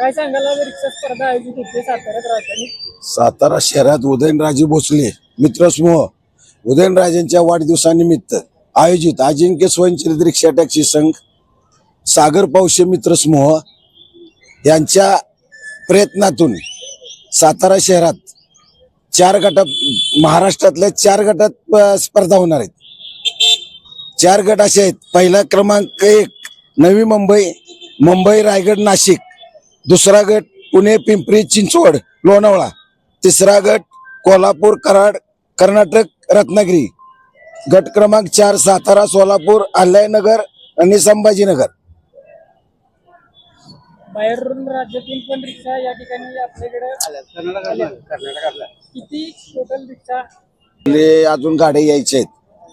काय सांगायला रिक्षा स्पर्धा आयोजित होते साताऱ्यात राजधानी. सातारा शहरात उदयनराजे भोसले मित्रसमूह उदयनराजेंच्या वाढदिवसानिमित्त आयोजित अजिंक्य स्वयंचलित रिक्षा टॅक्सी संघ सागर पावशे मित्रसमूह यांच्या प्रयत्नातून सातारा शहरात चार गटात महाराष्ट्रातल्या चार गटात अ, स्पर्धा होणार आहेत. चार गट असे आहेत. पहिला क्रमांक एक नवी मुंबई मुंबई रायगड नाशिक. दुसरा गट पुणे पिंपरी चिंचवड लोणावळा. तिसरा गट कोल्हापूर कराड कर्नाटक रत्नागिरी. गट क्रमांक चार सातारा सोलापूर अहिल्यानगर आणि संभाजीनगर. बाहेरून राज्यातून पण रिक्षा या ठिकाणी आपल्याकडे आल्या. किती टोटल रिक्षा? अजून गाड्या यायच्या आहेत.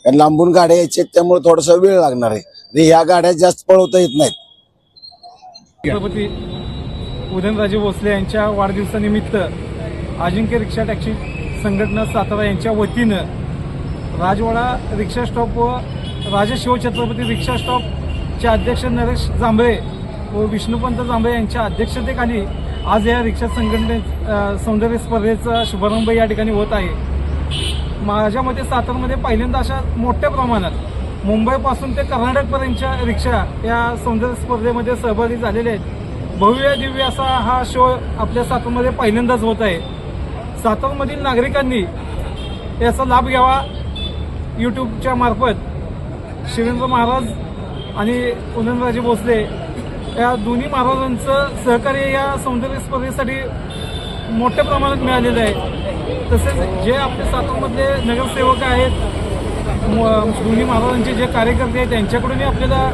कारण लांबून गाड्या यायच्या आहेत त्यामुळे थोडासा वेळ लागणार आहे. ह्या गाड्या जास्त पळवता येत नाहीत. उदयनराजे भोसले यांच्या वाढदिवसानिमित्त अजिंक्य रिक्षा टॅक्सी संघटना सातारा यांच्या वतीनं राजवाडा रिक्षा स्टॉप व राजा शिवछत्रपती रिक्षा स्टॉपचे अध्यक्ष नरेश जांभळे व विष्णुपंत जांभळे यांच्या अध्यक्षतेखाली आज या रिक्षा संघटने सौंदर्य स्पर्धेचा शुभारंभ या ठिकाणी होत आहे. माझ्या मते सातारमध्ये पहिल्यांदा अशा मोठ्या प्रमाणात मुंबईपासून ते कर्नाटकपर्यंतच्या रिक्षा या सौंदर्य स्पर्धेमध्ये सहभागी झालेल्या आहेत. भव्य दिव्य असा हा शो आपल्या सातारमध्ये पहिल्यांदाच होत आहे. सातारमधील नागरिकांनी याचा लाभ घ्यावा यूट्यूबच्या मार्फत. शिवेंद्र महाराज आणि उदयनराजे भोसले या दोन्ही महाराजांचं सहकार्य या सौंदर्य स्पर्धेसाठी मोठ्या प्रमाणात मिळालेलं आहे. तसेच जे आपले सातारमधले नगरसेवक आहेत म- दोन्ही महाराजांचे जे कार्यकर्ते आहेत त्यांच्याकडूनही आपल्याला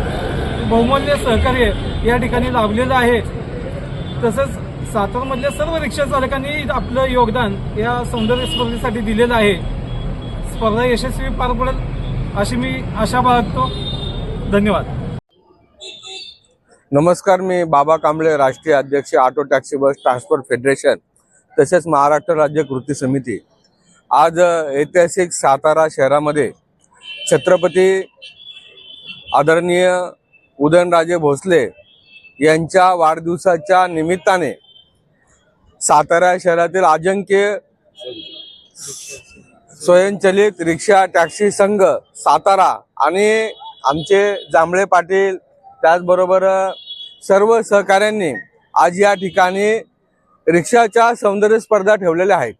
बहुमूल्य सहकार्य या ठिकाणी लाभलेलं आहे. तसंच सातारमधल्या सर्व रिक्षा चालकांनी आपलं योगदान या सौंदर्य स्पर्धेसाठी दिलेलं आहे. स्पर्धा यशस्वी पार पडेल अशी मी आशा बाळगतो. धन्यवाद. नमस्कार मी बाबा कांबळे राष्ट्रीय अध्यक्ष auto taxi bus transport federation तसेच महाराष्ट्र राज्य कृती समिती. आज ऐतिहासिक सातारा शहरामध्ये छत्रपती आदरणीय उदयनराजे भोसले यांच्या वाढदिवसाच्या निमित्ताने सातारा शहरातील अजंक्य स्वयंचलित रिक्षा टॅक्सी संघ सातारा आणि आमचे जांभळे पाटील त्याचबरोबर सर्व सहकाऱ्यांनी आज या ठिकाणी रिक्षाच्या सौंदर्य स्पर्धा ठेवलेल्या आहेत.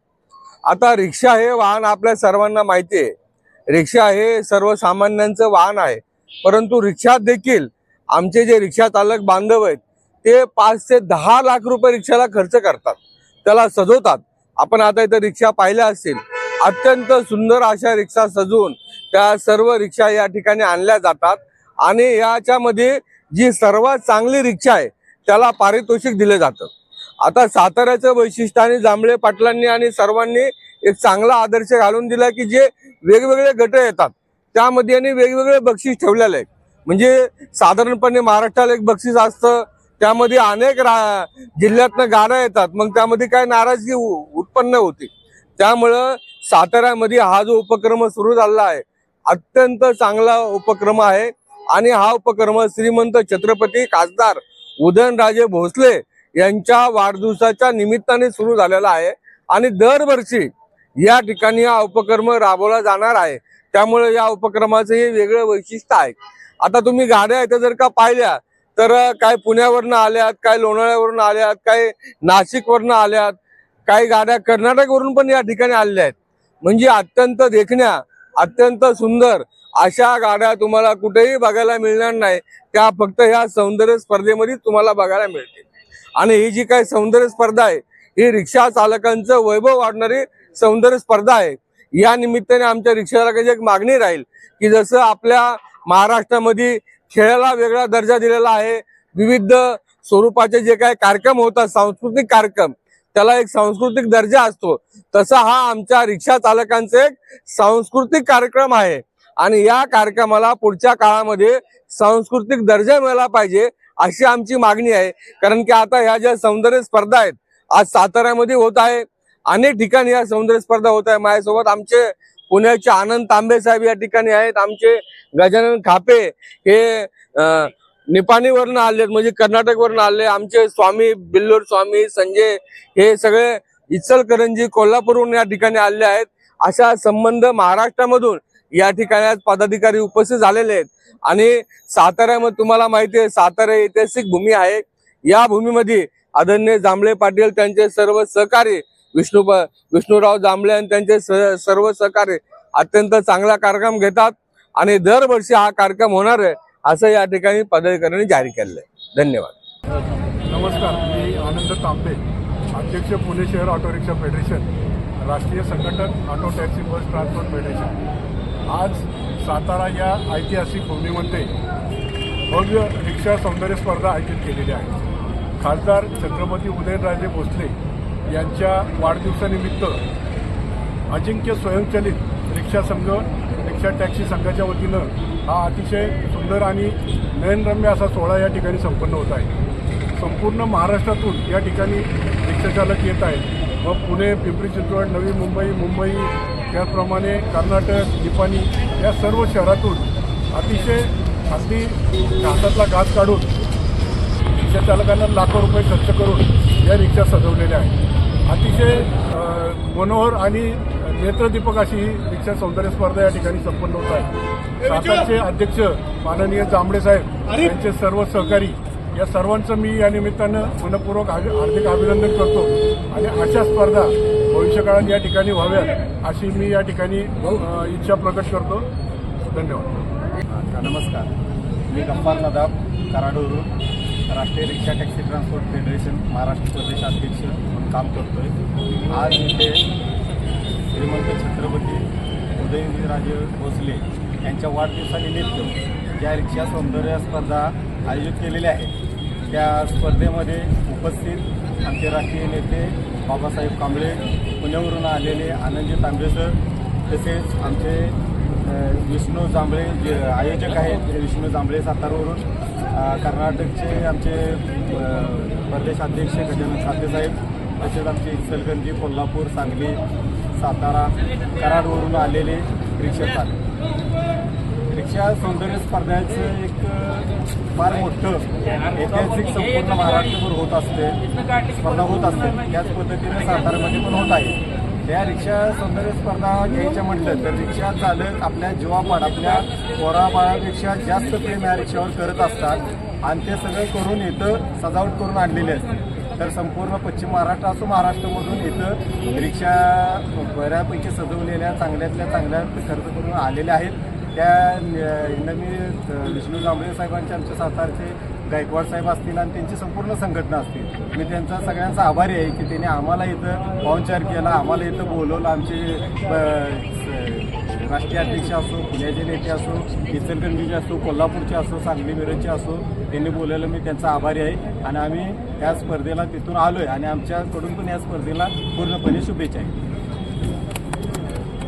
आता रिक्षा हे वाहन आपल्या सर्वांना माहिती आहे. रिक्षा हे सर्वसामान्यांचं वाहन आहे. परंतु रिक्षात देखील आमचे जे रिक्षा चालक बांधव आहेत ते पाच ते दहा लाख रुपये रिक्षाला खर्च करतात. त्याला सजवतात. आपण आता इथं रिक्षा पाहिल्या असतील. अत्यंत सुंदर अशा रिक्षा सजवून त्या सर्व रिक्षा या ठिकाणी आणल्या जातात. आणि याच्यामध्ये जी सर्वात चांगली रिक्षा आहे त्याला पारितोषिक दिलं जातं. आता साताऱ्याचं वैशिष्ट्य आणि जांभळे पाटलांनी आणि सर्वांनी एक चांगला आदर्श घालून दिला की जे वेगवेगळे गट येतात त्यामध्ये आणि वेगवेगळे बक्षीस ठेवलेले आहे म्हणजे साधारणपणे महाराष्ट्राला एक बक्षीस असतं. त्यामध्ये अनेक रा जिल्ह्यातनं गाड्या येतात. मग त्यामध्ये काय नाराजगी उत्पन्न होते. त्यामुळं साताऱ्यामध्ये हा जो उपक्रम सुरू झालेला आहे अत्यंत चांगला उपक्रम आहे. आणि हा उपक्रम श्रीमंत छत्रपती खासदार उदयनराजे भोसले यांच्या वाढदिवसाच्या निमित्ताने सुरू झालेला आहे. आणि दरवर्षी या ठिकाणी हा उपक्रम राबवला जाणार आहे. त्यामुळे या उपक्रमाचं हे वेगळं वैशिष्ट्य आहे. आता तुम्ही गाड्या इथं जर का पाहिल्या तर काय पुण्यावरनं आल्यात काय लोणाळ्यावरून आल्यात काय नाशिकवरनं आल्यात काही गाड्या कर्नाटकवरून पण या ठिकाणी आलेल्या आहेत. म्हणजे अत्यंत देखण्या अत्यंत सुंदर अशा गाड्या तुम्हाला कुठेही बघायला मिळणार नाही. त्या फक्त ह्या सौंदर्य स्पर्धेमध्येच तुम्हाला बघायला मिळतील. आणि ही जी काही सौंदर्य स्पर्धा आहे ही रिक्षा चालकांचं वैभव वाढणारी सौंदर्य स्पर्धा आहे. या निमित्ताने आमच्या रिक्षा चालकाची एक मागणी राहील की जसं आपल्या महाराष्ट्रामध्ये खेळाला वेगळा दर्जा दिलेला आहे. विविध स्वरूपाचे जे काही कार्यक्रम होतात सांस्कृतिक कार्यक्रम त्याला एक सांस्कृतिक दर्जा असतो. तसा हा आमच्या रिक्षा चालकांचा एक सांस्कृतिक कार्यक्रम आहे. आणि या कार्यक्रमाला पुढच्या काळामध्ये सांस्कृतिक दर्जा मिळाला पाहिजे अशी आमची मागणी आहे. कारण की आता ह्या ज्या सौंदर्य स्पर्धा आहेत आज साताऱ्यामध्ये होत आहे. अनेक ठिकाणी या सौंदर्य स्पर्धा होत आहे. माझ्यासोबत आमचे पुण्याचे आनंद तांबे साहेब या ठिकाणी आहेत. आमचे गजानन खापे हे निपाणीवरनं आले म्हणजे कर्नाटकवरनं आले. आमचे स्वामी बिल्लोर स्वामी संजय हे सगळे इचलकरंजी कोल्हापूरहून या ठिकाणी आले आहेत. अशा संबंध महाराष्ट्रामधून या ठिकाणी आज पदाधिकारी उपस्थित झालेले आहेत. आणि साताऱ्यामध्ये तुम्हाला माहिती आहे सातारा ऐतिहासिक भूमी आहे. या भूमीमध्ये आदरणीय जांभळे पाटील त्यांचे सर्व सहकारी विष्णू विष्णूराव जांभळे आणि त्यांचे स- सर्व सहकार्य अत्यंत चांगला कार्यक्रम घेतात आणि दरवर्षी हा कार्यक्रम होणार आहे असं या ठिकाणी पदाधिकाऱ्यांनी जाहीर केलेलं आहे. धन्यवाद. नमस्कार मी आनंद तांबे अध्यक्ष पुणे शहर ऑटो रिक्षा फेडरेशन राष्ट्रीय संघटक auto taxi bus transport federation. आज सातारा या ऐतिहासिक भूमीमध्ये भव्य रिक्षा सौंदर्य स्पर्धा आयोजित केलेली आहे. खासदार छत्रपती उदयनराजे भोसले यांच्या वाढदिवसानिमित्त अजिंक्य स्वयंचलित रिक्षा संघ रिक्षा टॅक्सी संघाच्या वतीनं हा अतिशय सुंदर आणि नयनरम्य असा सोहळा या ठिकाणी संपन्न होत आहे. संपूर्ण महाराष्ट्रातून या ठिकाणी रिक्षाचालक येत आहेत व पुणे पिंपरी चिंचवड नवी मुंबई मुंबई त्याचप्रमाणे कर्नाटक निपाणी या सर्व शहरातून अतिशय अगदी घासातला घास काढून रिक्षा चालकांना लाखो रुपये खर्च करून या रिक्षा सजवलेल्या आहेत. अतिशय मनोहर आणि नेत्रदीपक अशी ही रिक्षा सौंदर्य स्पर्धा या ठिकाणी संपन्न होत आहे. सातारचे अध्यक्ष माननीय जांभळे साहेब यांचे सर्व सहकारी या सर्वांचं मी या निमित्तानं मनपूर्वक हार्दिक अभिनंदन करतो. आणि अशा स्पर्धा भविष्यकाळात या ठिकाणी व्हाव्यात अशी मी या ठिकाणी इच्छा प्रकट करतो. धन्यवाद. नमस्कार. मी गप्पाल नदाब कराडवरून राष्ट्रीय rickshaw taxi transport federation Maharashtra प्रदेश अध्यक्ष काम काम करतोय. आज इथे श्रीमंत छत्रपती उदयनराजे भोसले यांच्या वाढदिवसानिमित्त ज्या रिक्षा सौंदर्य स्पर्धा आयोजित केलेल्या आहेत त्या स्पर्धेमध्ये उपस्थित आमचे राष्ट्रीय नेते बाबासाहेब कांबळे पुण्यावरून आलेले आनंदजी तांबे सर तसेच आमचे विष्णू जांभळे जे आयोजक आहेत विष्णू जांभळे सातारवरून कर्नाटकचे आमचे प्रदेशाध्यक्ष प्रदेश अध्यक्ष गजानन साहेब तसेच आमचे इचलगंजी कोल्हापूर सांगली सातारा कराडवरून आलेले रिक्षा चालक. रिक्षा सौंदर्य स्पर्धाचं एक फार मोठं ऐतिहासिक संपूर्ण महाराष्ट्रभर होत असते स्पर्धा होत असते. त्याच पद्धतीने सातारामध्ये पण होत आहे. त्या रिक्षा सौंदर्य स्पर्धा घ्यायच्या म्हटलं तर रिक्षा चालक आपल्या जीवापाड आपल्या पोराबाळापेक्षा जास्त प्रेम या रिक्षावर करत असतात. आणि ते सगळं करून इथं सजावट करून आणलेले असते तर संपूर्ण पश्चिम महाराष्ट्र असो महाराष्ट्रामधून इथं रिक्षा बऱ्यापैकी सजवलेल्या चांगल्यातल्या चांगल्या खर्च करून आलेल्या आहेत. त्या मी विष्णू जांभळे साहेबांचे आमच्या सातारचे गायकवाड साहेब असतील आणि त्यांची संपूर्ण संघटना असतील. मी त्यांचा सगळ्यांचा आभारी आहे की त्यांनी आम्हाला इथं पाहुणचार केला आम्हाला इथं बोलवलं आमचे राष्ट्रीय अध्यक्ष असो पुण्याचे नेते असो इचलकरंजीचे असो कोल्हापूरचे असो सांगली मिरजचे असो त्यांनी बोलायला मी त्यांचा आभारी आहे. आणि आम्ही या स्पर्धेला तिथून आलो आहे आणि आमच्याकडून पण या स्पर्धेला पूर्णपणे शुभेच्छा आहे.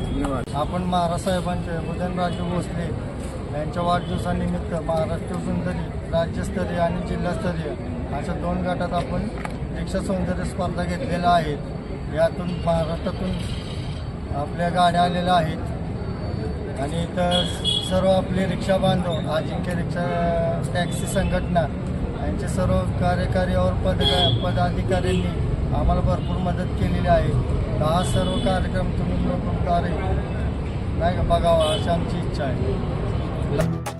धन्यवाद. आपण महाराजसाहेबांचे उदयनराजे भोसले यांच्या वाढदिवसानिमित्त महाराष्ट्र सुंदरी राज्यस्तरीय आणि जिल्हास्तरीय अशा दोन गटात आपण रिक्षा सौंदर्य स्पर्धा घेतलेल्या आहेत. यातून महाराष्ट्रातून आपल्या गाड्या आलेल्या आहेत. आणि इथं सर्व आपले रिक्षा बांधव अजिंक्य रिक्षा टॅक्सी संघटना यांचे सर्व कार्यकारी और पद पदाधिकाऱ्यांनी आम्हाला भरपूर मदत केलेली आहे. तर हा सर्व कार्यक्रम तुम्ही लोकांद्वारे नाही का? बघावा अशी आमची इच्छा आहे.